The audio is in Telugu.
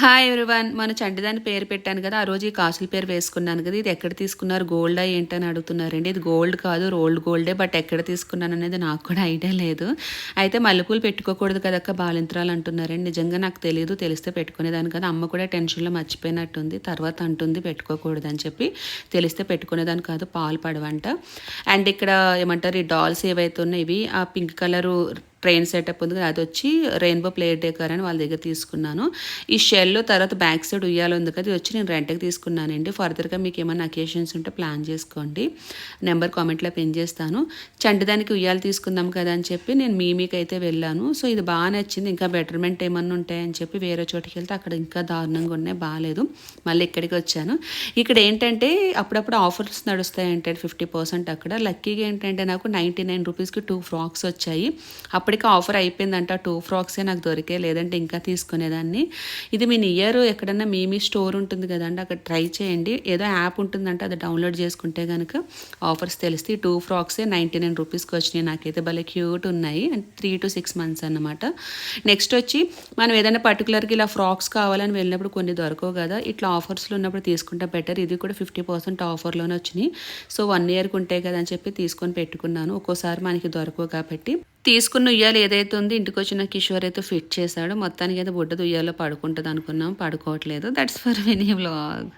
హాయ్ ఎవ్రీవన్ మన చంటిదాని పేరు పెట్టాను కదా ఆ రోజు ఈ కాసుల పేరు వేసుకున్నాను కదా ఇది ఎక్కడ తీసుకున్నారు గోల్డా ఏంటని అడుగుతున్నారండి. ఇది గోల్డ్ కాదు రోల్డ్ గోల్డే బట్ ఎక్కడ తీసుకున్నాను అనేది నాకు కూడా ఐడియా లేదు. అయితే మల్లెపూలు పెట్టుకోకూడదు కదక్క బాలింత్రాలు అంటున్నారండి. నిజంగా నాకు తెలియదు తెలిస్తే పెట్టుకునేదాన్ని కదా. అమ్మ కూడా టెన్షన్లో మర్చిపోయినట్టుంది తర్వాత అంటుంది పెట్టుకోకూడదు అని చెప్పి. తెలిస్తే పెట్టుకునేదాన్ని కాదు పాలు పడవంట. అండ్ ఇక్కడ ఏమంటారు ఈ డాల్స్ ఏవైతే ఉన్నాయి ఇవి ఆ పింక్ కలరు ట్రైన్ సెటప్ ఉంది కదా అది వచ్చి రెయిన్బో ప్లే డెకర్ అని వాళ్ళ దగ్గర తీసుకున్నాను. ఈ షెల్ తర్వాత బ్యాక్ సైడ్ ఉయ్యాల ఉంది కదా ఇది వచ్చి నేను రెంట్కి తీసుకున్నానండి. ఫర్దర్గా మీకు ఏమైనా అకేషన్స్ ఉంటే ప్లాన్ చేసుకోండి. నెంబర్ కామెంట్లో పిన్ చేస్తాను. చంటిదానికి ఉయ్యాలు తీసుకుందాం కదా అని చెప్పి నేను మీమీకి అయితే వెళ్ళాను. సో ఇది బాగా నచ్చింది. ఇంకా బెటర్మెంట్ ఏమన్నా ఉంటాయని చెప్పి వేరే చోటుకి వెళ్తే అక్కడ ఇంకా దారుణంగా ఉన్నాయి. బాగాలేదు. మళ్ళీ ఇక్కడికి వచ్చాను. ఇక్కడ ఏంటంటే అప్పుడప్పుడు ఆఫర్స్ నడుస్తాయి అంటే ఫిఫ్టీ పర్సెంట్ అక్కడ. లక్కీగా ఏంటంటే నాకు నైంటీ నైన్ రూపీస్కి టూ ఫ్రాక్స్ వచ్చాయి. అప్పటికి ఆఫర్ అయిపోయిందంట. టూ ఫ్రాక్సే నాకు దొరికే లేదంటే ఇంకా తీసుకునేదాన్ని. ఇది మీ నియర్ ఎక్కడన్నా మీ మీ స్టోర్ ఉంటుంది కదండి అక్కడ ట్రై చేయండి. ఏదో యాప్ ఉంటుందంటే అది డౌన్లోడ్ చేసుకుంటే కనుక ఆఫర్స్ తెలిస్తే టూ ఫ్రాక్సే నైంటీ నైన్ రూపీస్కి వచ్చినాయి. నాకైతే భలే క్యూట్ ఉన్నాయి. And three to six months అన్నమాట. నెక్స్ట్ వచ్చి మనం ఏదైనా పర్టికులర్గా ఇలా ఫ్రాక్స్ కావాలని వెళ్ళినప్పుడు కొన్ని దొరకవు కదా. ఇట్లా ఆఫర్స్లో ఉన్నప్పుడు తీసుకుంటే బెటర్. ఇది కూడా ఫిఫ్టీ పర్సెంట్ ఆఫర్లోనే వచ్చినాయి. సో వన్ ఇయర్కి ఉంటాయి కదా అని చెప్పి తీసుకొని పెట్టుకున్నాను. ఒక్కోసారి మనకి దొరకవు కాబట్టి. తీసుకున్న ఉయ్యాలు ఏదైతే ఉందో ఇంటికి వచ్చిన కిషోర్ అయితే ఫిట్ చేశాడు. మొత్తానికి అయితే బుడ్డ ఉయ్యాలో పడుకుంటుంది అనుకున్నాం పడుకోవట్లేదు. That's for Vini vlog